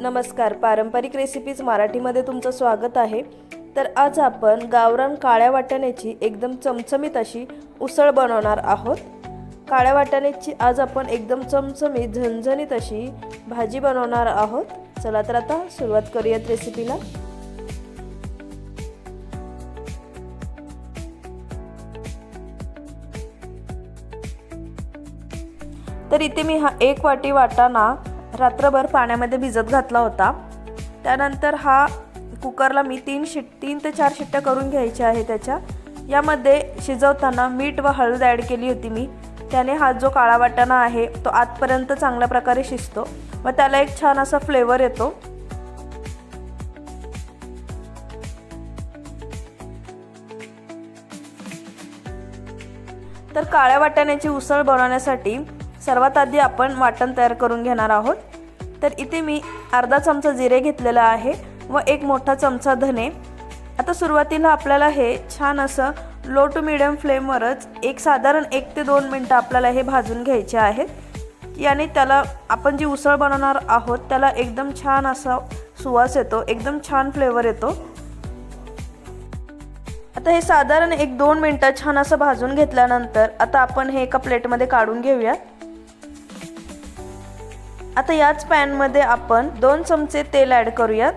नमस्कार. पारंपरिक रेसिपीज मराठीमध्ये तुमचं स्वागत आहे. तर आज आपण गावरान काळ्या वाटाण्याची एकदम चमचमीत अशी उसळ बनवणार आहोत. काळ्या वाटाण्याची आज आपण एकदम चमचमीत झणझणीत अशी भाजी बनवणार आहोत. चला तर आता सुरुवात करूयात रेसिपीला तर इथे मी हा एक वाटी वाटाणा रात्रभर पाण्यामध्ये भिजत घातला होता. त्यानंतर हा कुकरला मी तीन शिट तीन ते चार शिट्ट्या करून घ्यायच्या आहे त्याच्या. यामध्ये शिजवताना मीठ व हळद ॲड केली होती मी. त्याने हा जो काळा वाटाणा आहे तो आतपर्यंत चांगल्या प्रकारे शिजतो. व त्याला एक छान असा फ्लेवर येतो. तर काळ्या वाटाण्याची उसळ बनवण्यासाठी सर्वात आधी आपण वाटण तयार करून घेणार आहोत. तर इथे मी अर्धा चमचा जिरे घेतलेला आहे व एक मोठा चमचा धने. आता सुरुवातीला आपल्याला हे छान असं लो टू मिडियम फ्लेमवरच एक साधारण एक ते दोन मिनटं आपल्याला हे भाजून घ्यायचे आहेत याने त्याला आपण जी उसळ बनवणार आहोत त्याला एकदम छान असा सुवास येतो एकदम छान फ्लेवर येतो. आता हे साधारण एक दोन मिनटं छान असं भाजून घेतल्यानंतर आता आपण हे एका प्लेटमध्ये काढून घेऊयात. आता याच पॅनमध्ये आपण दोन चमचे तेल ॲड करूयात.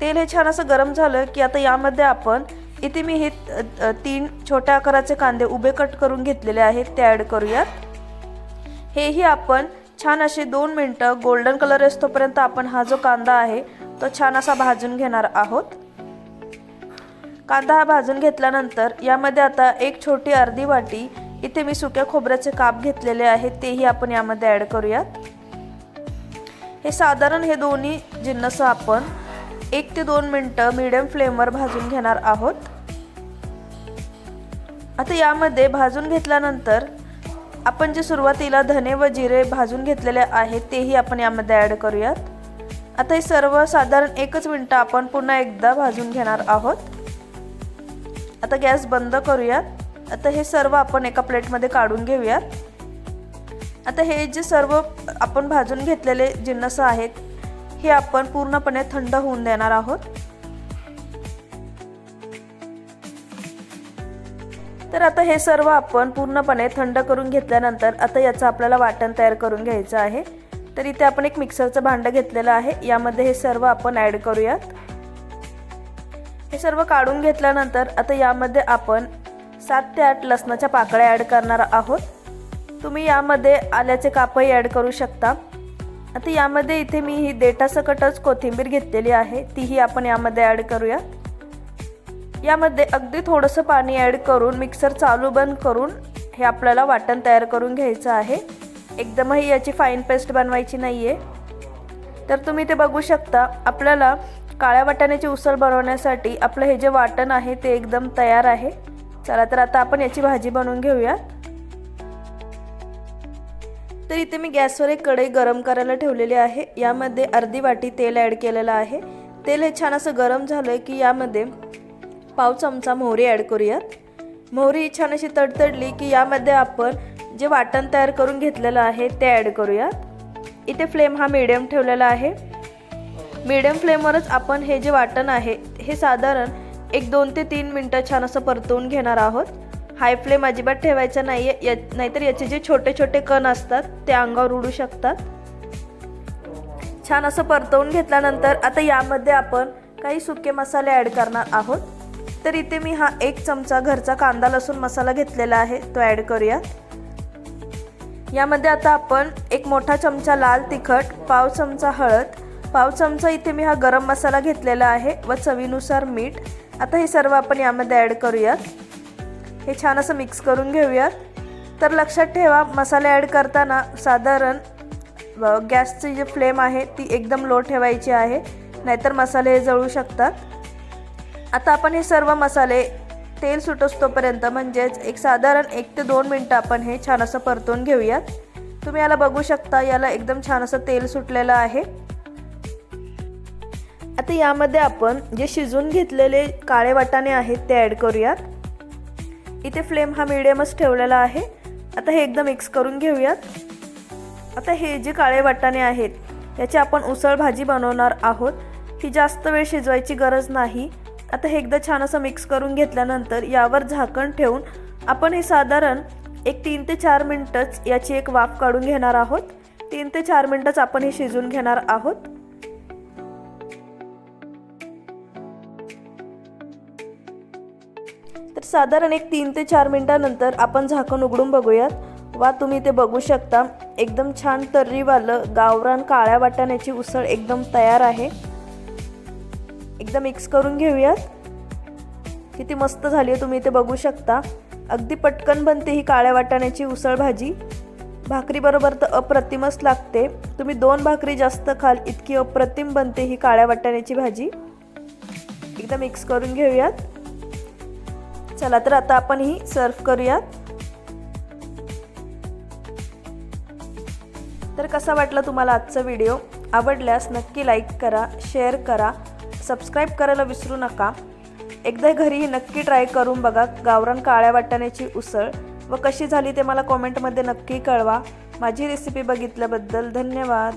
तेल हे छान असं गरम झालं की आता यामध्ये आपण इथे मी हे तीन छोट्या आकाराचे कांदे उभे कट करून घेतलेले आहेत ते ॲड करूयात. हेही आपण छान असे दोन मिनटं गोल्डन कलर असतोपर्यंत आपण हा जो कांदा आहे तो छान असा भाजून घेणार आहोत. कांदा हा भाजून घेतल्यानंतर यामध्ये आता एक छोटी अर्धी वाटी इथे मी सुक्या खोबऱ्याचे काप घेतलेले आहेत तेही आपण यामध्ये ॲड करूयात. हे साधारण हे दोन्ही जिन्नस आपण एक ते दोन मिनटं मिडियम फ्लेमवर भाजून घेणार आहोत. आता यामध्ये भाजून घेतल्यानंतर आपण जे सुरुवातीला धने व जिरे भाजून घेतलेले आहेत तेही आपण यामध्ये ॲड करूयात. आता हे सर्व साधारण एकच मिनटं आपण पुन्हा एकदा भाजून घेणार आहोत. आता गॅस बंद करूयात. आता हे सर्व आपण एका प्लेटमध्ये काढून घेऊयात. आता हे जे सर्व आपण भाजून घेतलेले जिन्नस आहेत हे आपण पूर्णपणे थंड होऊन देणार आहोत. तर आता हे सर्व आपण पूर्णपणे थंड करून घेतल्यानंतर आता याचं आपल्याला वाटण तयार करून घ्यायचं आहे. तर इथे आपण एक मिक्सरचं भांडं घेतलेलं आहे. यामध्ये हे सर्व आपण ॲड करूयात. हे सर्व काढून घेतल्यानंतर आता यामध्ये आपण सात ते आठ लसणाच्या पाकळ्या ॲड करणार आहोत. तुम्ही यामध्ये आल्याचे कापही ॲड करू शकता. आता यामध्ये इथे मी ही देठासकटच कोथिंबीर घेतलेली आहे. तीही आपण यामध्ये ॲड करूया. यामध्ये अगदी थोडंसं पाणी ॲड करून मिक्सर चालू बंद करून हे आपल्याला वाटण तयार करून घ्यायचं आहे. एकदमही याची फाईन पेस्ट बनवायची नाही आहे तर तुम्ही ते बघू शकता. आपल्याला काळ्या वाटाण्याची उसळ बनवण्यासाठी आपलं हे जे वाटण आहे ते एकदम तयार आहे. चला तर आता आपण याची भाजी बनवून घेऊयात तर इथे मी गॅसवर एक कढई गरम करायला ठेवलेली आहे. यामध्ये अर्धी वाटी तेल ॲड केलेलं आहे. तेल हे छान असं गरम झालं की यामध्ये पाव चमचा मोहरी ॲड करूयात. मोहरी छान अशी तडतडली की यामध्ये आपण जे वाटण तयार करून घेतलेलं आहे ते ॲड करूयात. इथे फ्लेम हा मिडियम ठेवलेला आहे. मिडियम फ्लेमवरच आपण हे जे वाटण आहे हे साधारण एक दोन ते तीन मिनटं छान असं परतवून घेणार आहोत. हाय फ्लेम अजिबात ठेवायचा नाही आहे या नाहीतर याचे जे छोटे छोटे कण असतात ते अंगावर उडू शकतात. छान असं परतवून घेतल्यानंतर आता यामध्ये आपण काही सुके मसाले ॲड करणार आहोत. तर इथे मी हा एक चमचा घरचा कांदा लसूण मसाला घेतलेला आहे तो ॲड करूयात. यामध्ये आता आपण एक मोठा चमचा लाल तिखट पाव चमचा हळद. पाव चमचा इथे मी हा गरम मसाला घेतलेला आहे व चवीनुसार मीठ. आता हे सर्व आपण यामध्ये ॲड करूयात. हे छान असं मिक्स करून घेऊयात. तर लक्षात ठेवा मसाले ॲड करताना साधारण गॅसची जी फ्लेम आहे ती एकदम लो ठेवायची आहे नाहीतर मसाले जळू शकतात. आता आपण हे सर्व मसाले तेल सुटोस्तोपर्यंत म्हणजेच एक साधारण एक ते दोन मिनटं आपण हे छान असं परतून घेऊयात. तुम्ही याला बघू शकता याला एकदम छान असं तेल सुटलेलं आहे. आता यामध्ये आपण जे शिजून घेतलेले काळे वाटाणे आहेत ते ॲड करूयात. इथे फ्लेम हा मिडियमच ठेवलेला आहे. आता हे एकदम मिक्स करून घेऊयात. आता हे जे काळे वाटाणे आहेत याची आपण उसळ भाजी बनवणार आहोत. ही जास्त वेळ शिजवायची गरज नाही. आता हे एकदा छान असं मिक्स करून घेतल्यानंतर यावर झाकण ठेवून आपण हे साधारण एक तीन ते चार मिनटंच याची एक वाफ काढून घेणार आहोत. तीन ते चार मिनटंच आपण हे शिजवून घेणार आहोत. तर साधारण एक तीन ते चार मिनटानंतर आपण झाकण उघडून बघूयात. वा तुम्ही ते बघू शकता. एकदम छान तर्रीवालं गावरान काळ्या वाटाण्याची उसळ एकदम तयार आहे. एकदा मिक्स करून घेऊयात. किती मस्त झाली आहे तुम्ही ते बघू शकता. अगदी पटकन बनते ही काळ्या वाटाण्याची उसळ भाजी. भाकरीबरोबर तर अप्रतिमच लागते. तुम्ही दोन भाकरी जास्त खाल इतकी अप्रतिम बनते ही काळ्या वाटाण्याची भाजी. एकदा मिक्स करून घेऊयात. चला तर आता आपण ही सर्व करूयात. तर कसा वाटला तुम्हाला आजचा व्हिडिओ? आवडल्यास नक्की लाईक करा शेअर करा सबस्क्राईब करायला विसरू नका. एकदा घरी नक्की ट्राय करून बघा गावरान काळ्या वाटाण्याची उसळ. व कशी झाली ते मला कॉमेंटमध्ये नक्की कळवा. माझी रेसिपी बघितल्याबद्दल धन्यवाद.